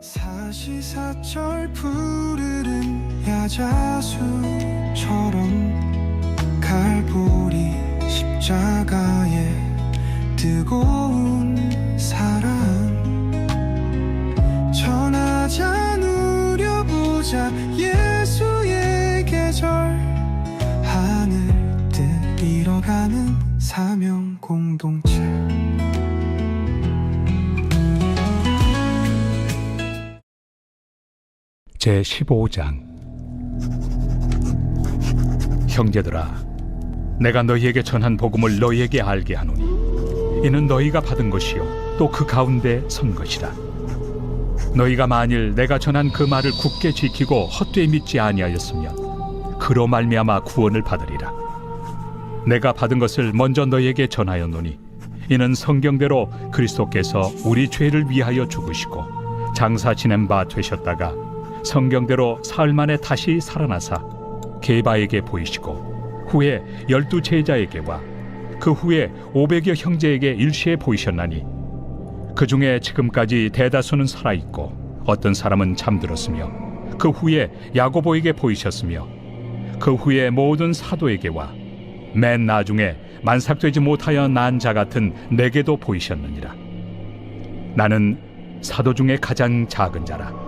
사시사철 푸르른 야자수처럼 갈보리 십자가에 뜨거운 제 15장. 형제들아 내가 너희에게 전한 복음을 너희에게 알게 하노니 이는 너희가 받은 것이요 또 그 가운데 선 것이라. 너희가 만일 내가 전한 그 말을 굳게 지키고 헛되이 믿지 아니하였으면 그로 말미암아 구원을 받으리라. 내가 받은 것을 먼저 너희에게 전하였노니 이는 성경대로 그리스도께서 우리 죄를 위하여 죽으시고 장사 지낸 바 되셨다가 성경대로 사흘 만에 다시 살아나사 게바에게 보이시고 후에 열두 제자에게와 그 후에 오백여 형제에게 일시에 보이셨나니 그 중에 지금까지 대다수는 살아 있고 어떤 사람은 잠들었으며 그 후에 야고보에게 보이셨으며 그 후에 모든 사도에게와 맨 나중에 만삭되지 못하여 난 자 같은 내게도 보이셨느니라. 나는 사도 중에 가장 작은 자라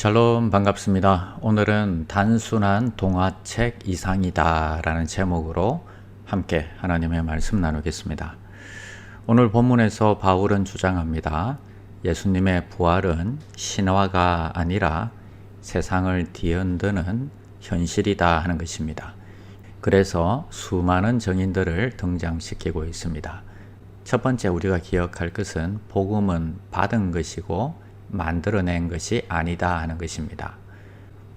샬롬 반갑습니다. 오늘은 단순한 동화책 이상이다 라는 제목으로 함께 하나님의 말씀 나누겠습니다. 오늘 본문에서 바울은 주장합니다. 예수님의 부활은 신화가 아니라 세상을 뒤흔드는 현실이다 하는 것입니다. 그래서 수많은 정인들을 등장시키고 있습니다. 첫 번째 우리가 기억할 것은 복음은 받은 것이고 만들어낸 것이 아니다 하는 것입니다.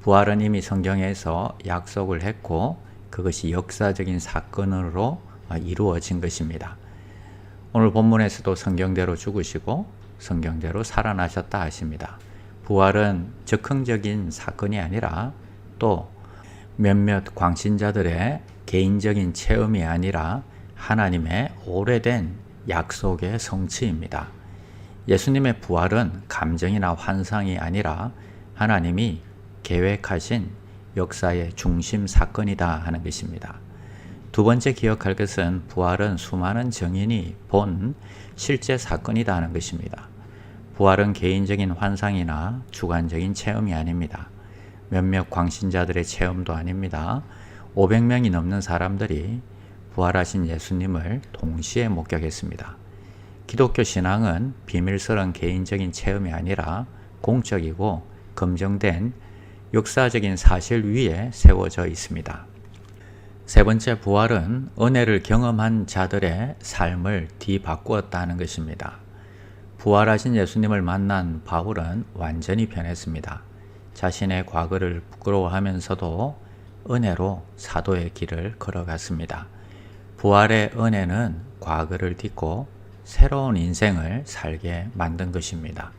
부활은 이미 성경에서 약속을 했고 그것이 역사적인 사건으로 이루어진 것입니다. 오늘 본문에서도 성경대로 죽으시고 성경대로 살아나셨다 하십니다. 부활은 즉흥적인 사건이 아니라 또 몇몇 광신자들의 개인적인 체험이 아니라 하나님의 오래된 약속의 성취입니다. 예수님의 부활은 감정이나 환상이 아니라 하나님이 계획하신 역사의 중심 사건이다 하는 것입니다. 두 번째 기억할 것은 부활은 수많은 정인이 본 실제 사건이다 하는 것입니다. 부활은 개인적인 환상이나 주관적인 체험이 아닙니다. 몇몇 광신자들의 체험도 아닙니다. 500명이 넘는 사람들이 부활하신 예수님을 동시에 목격했습니다. 기독교 신앙은 비밀스러운 개인적인 체험이 아니라 공적이고 검증된 역사적인 사실 위에 세워져 있습니다. 세 번째 부활은 은혜를 경험한 자들의 삶을 뒤바꾸었다는 것입니다. 부활하신 예수님을 만난 바울은 완전히 변했습니다. 자신의 과거를 부끄러워하면서도 은혜로 사도의 길을 걸어갔습니다. 부활의 은혜는 과거를 딛고 새로운 인생을 살게 만든 것입니다.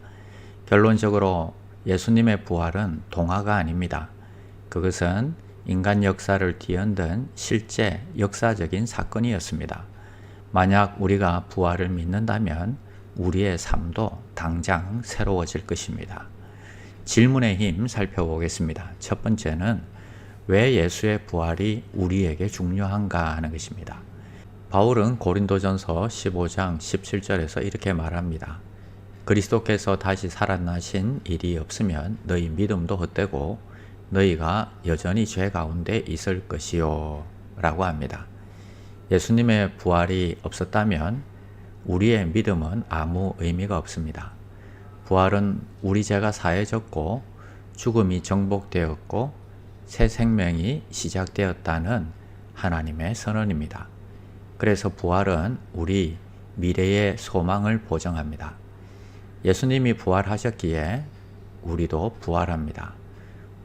결론적으로 예수님의 부활은 동화가 아닙니다. 그것은 인간 역사를 뒤흔든 실제 역사적인 사건이었습니다. 만약 우리가 부활을 믿는다면 우리의 삶도 당장 새로워질 것입니다. 질문의 힘 살펴보겠습니다. 첫 번째는 왜 예수의 부활이 우리에게 중요한가 하는 것입니다. 바울은 고린도전서 15장 17절에서 이렇게 말합니다. 그리스도께서 다시 살아나신 일이 없으면 너희 믿음도 헛되고 너희가 여전히 죄 가운데 있을 것이요 라고 합니다. 예수님의 부활이 없었다면 우리의 믿음은 아무 의미가 없습니다. 부활은 우리 죄가 사해졌고 죽음이 정복되었고 새 생명이 시작되었다는 하나님의 선언입니다. 그래서 부활은 우리 미래의 소망을 보정합니다. 예수님이 부활하셨기에 우리도 부활합니다.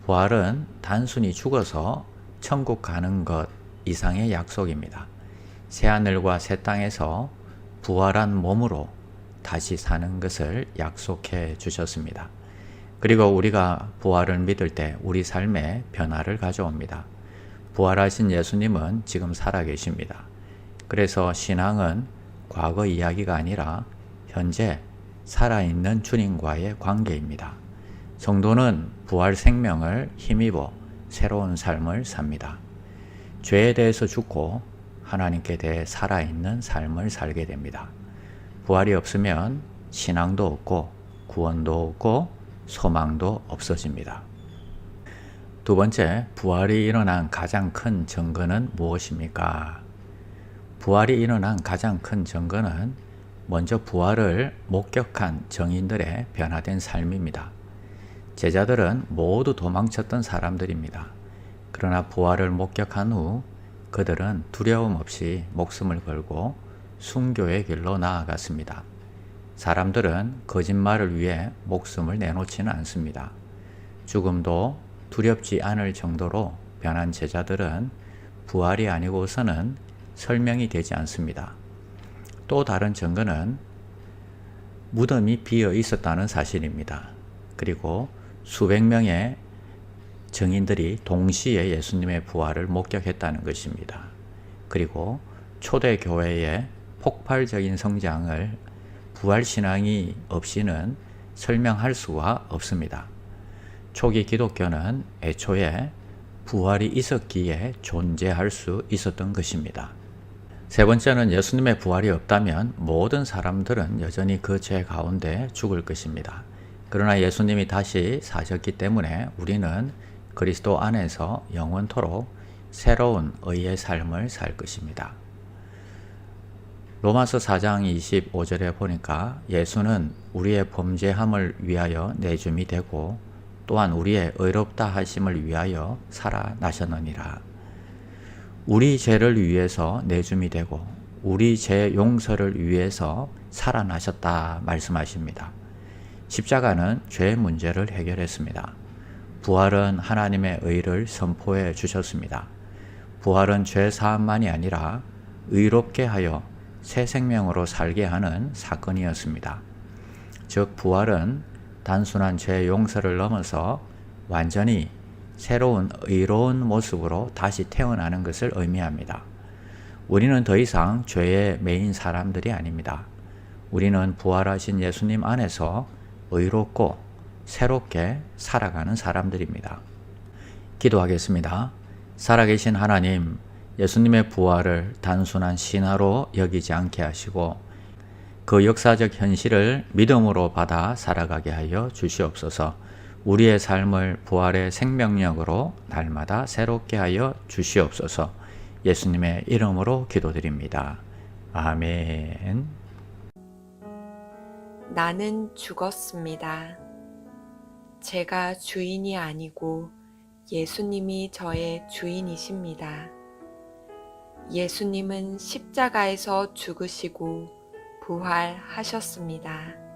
부활은 단순히 죽어서 천국 가는 것 이상의 약속입니다. 새하늘과 새 땅에서 부활한 몸으로 다시 사는 것을 약속해 주셨습니다. 그리고 우리가 부활을 믿을 때 우리 삶에 변화를 가져옵니다. 부활하신 예수님은 지금 살아 계십니다. 그래서 신앙은 과거 이야기가 아니라 현재 살아있는 주님과의 관계입니다. 성도는 부활 생명을 힘입어 새로운 삶을 삽니다. 죄에 대해서 죽고 하나님께 대해 살아있는 삶을 살게 됩니다. 부활이 없으면 신앙도 없고 구원도 없고 소망도 없어집니다. 두 번째, 부활이 일어난 가장 큰 증거는 무엇입니까? 부활이 일어난 가장 큰 증거는 먼저 부활을 목격한 정인들의 변화된 삶입니다. 제자들은 모두 도망쳤던 사람들입니다. 그러나 부활을 목격한 후 그들은 두려움 없이 목숨을 걸고 순교의 길로 나아갔습니다. 사람들은 거짓말을 위해 목숨을 내놓지는 않습니다. 죽음도 두렵지 않을 정도로 변한 제자들은 부활이 아니고서는 설명이 되지 않습니다. 또 다른 증거는 무덤이 비어 있었다는 사실입니다. 그리고 수백 명의 증인들이 동시에 예수님의 부활을 목격했다는 것입니다. 그리고 초대 교회의 폭발적인 성장을 부활 신앙이 없이는 설명할 수가 없습니다. 초기 기독교는 애초에 부활이 있었기에 존재할 수 있었던 것입니다. 세 번째는 예수님의 부활이 없다면 모든 사람들은 여전히 그 죄 가운데 죽을 것입니다. 그러나 예수님이 다시 사셨기 때문에 우리는 그리스도 안에서 영원토록 새로운 의의 삶을 살 것입니다. 로마서 4장 25절에 보니까 예수는 우리의 범죄함을 위하여 내줌이 되고 또한 우리의 의롭다 하심을 위하여 살아나셨느니라. 우리 죄를 위해서 내줌이 되고 우리 죄 용서를 위해서 살아나셨다 말씀하십니다. 십자가는 죄 문제를 해결했습니다. 부활은 하나님의 의를 선포해 주셨습니다. 부활은 죄 사함만이 아니라 의롭게 하여 새 생명으로 살게 하는 사건이었습니다. 즉 부활은 단순한 죄 용서를 넘어서 완전히 새로운 의로운 모습으로 다시 태어나는 것을 의미합니다. 우리는 더 이상 죄의 메인 사람들이 아닙니다. 우리는 부활하신 예수님 안에서 의롭고 새롭게 살아가는 사람들입니다. 기도하겠습니다. 살아계신 하나님, 예수님의 부활을 단순한 신화로 여기지 않게 하시고 그 역사적 현실을 믿음으로 받아 살아가게 하여 주시옵소서. 우리의 삶을 부활의 생명력으로 날마다 새롭게 하여 주시옵소서. 예수님의 이름으로 기도드립니다. 아멘. 나는 죽었습니다. 제가 주인이 아니고 예수님이 저의 주인이십니다. 예수님은 십자가에서 죽으시고 부활하셨습니다.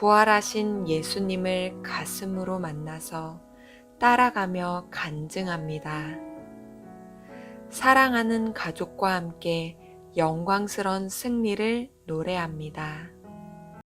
부활하신 예수님을 가슴으로 만나서 따라가며 간증합니다. 사랑하는 가족과 함께 영광스런 승리를 노래합니다.